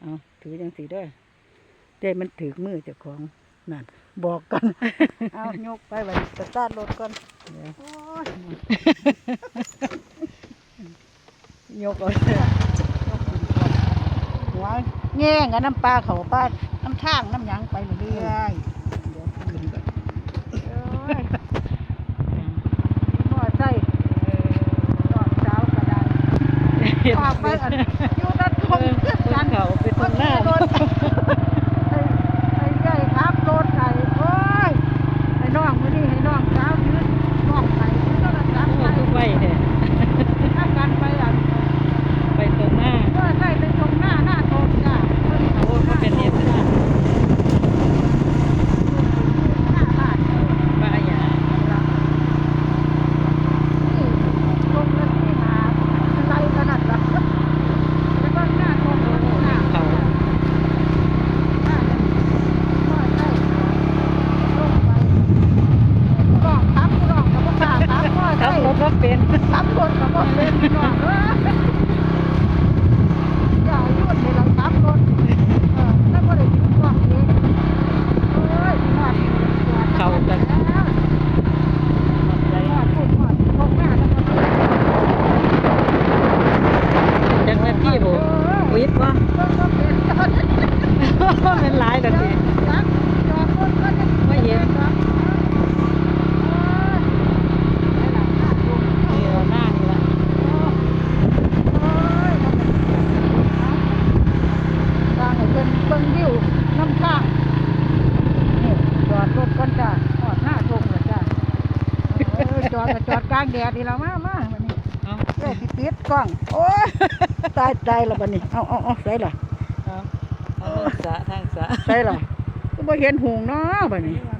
เอาถือจังสีเด้อเด้มันถือมือเจ้าของนั่นบอกกัน เอายกไปไว้สตาร์ทรถก่อนเดี๋ยวโอ้ยยกเอาเด้หัวแง่งกับน้ำปลาเขาปลาน้ำทางน้ำหยังไปเรื่อยๆเดี๋ยวขึ้นก่อนเอ้ยหม้อไส้ดอกสาวกระดานออกไปอันอยู่ด้านทงเพื่อนกันเขาไปตรงหน้าไอ้ไอ้ใหญ่ครับรถไถโอ้ยไอ้น้องมื้อนี้ให้น้องสาวยืนน้องไถยืนโทรศัพท์ไป ทุกไว้เด้อ ถ้ากันไปอะ ไปตรงหน้า ก็ใส่ไปตรงหน้าหน้าโทนจ้ะ โอ้เขาเป็นเอฟนะ หน้าบ้าน ป้าอย่า นี่ลงแล้วที่หาอะไรขนาดนั้นแล้วก็หน้าโทนหน้า เขา หน้ากันก็ใส่ลงไปลองทับลองกับพวกข้าทับก็ ขั ใส่ บรถว่า เป็นทับคนกับพวกเป็นน้องเอ้ยอย่ายุ่นในหลังทับรถเออถ้าบ่ได้ยุ่นก็เองเอ้ยหอดหอดเข้ากันแล้วใจหอดปุ่นหอดพกหน้าแล้วก็จังหน้าที่บ่วิทย์ว่าก็ก็เป็นตอนนี้เป็นหลายดอกสิ จักจอดรถก็ได้ ไม่เห็น ครับเอ้ยหลายหน้าดู นี่เอาหน้านี่ละ โอ้ยทางให้เป็นเบิ่ งวิวน้ำข้างนี่จอดรถก่อนจ้ะจอดหน้าตรงเลยจ้ะเออจอดก็จอดกลางแดดดีแล้วมามาวันนี้เอาเอ้ยสิติดกล้อง โอ้ยตายตายแล้วบัดนี้ เอาเอาเอาใส่ล่ะเอาเอาทางสะทางสะใส่ล่ะก็บ่เห็นหงเนาะบัดนี้นี่ว่า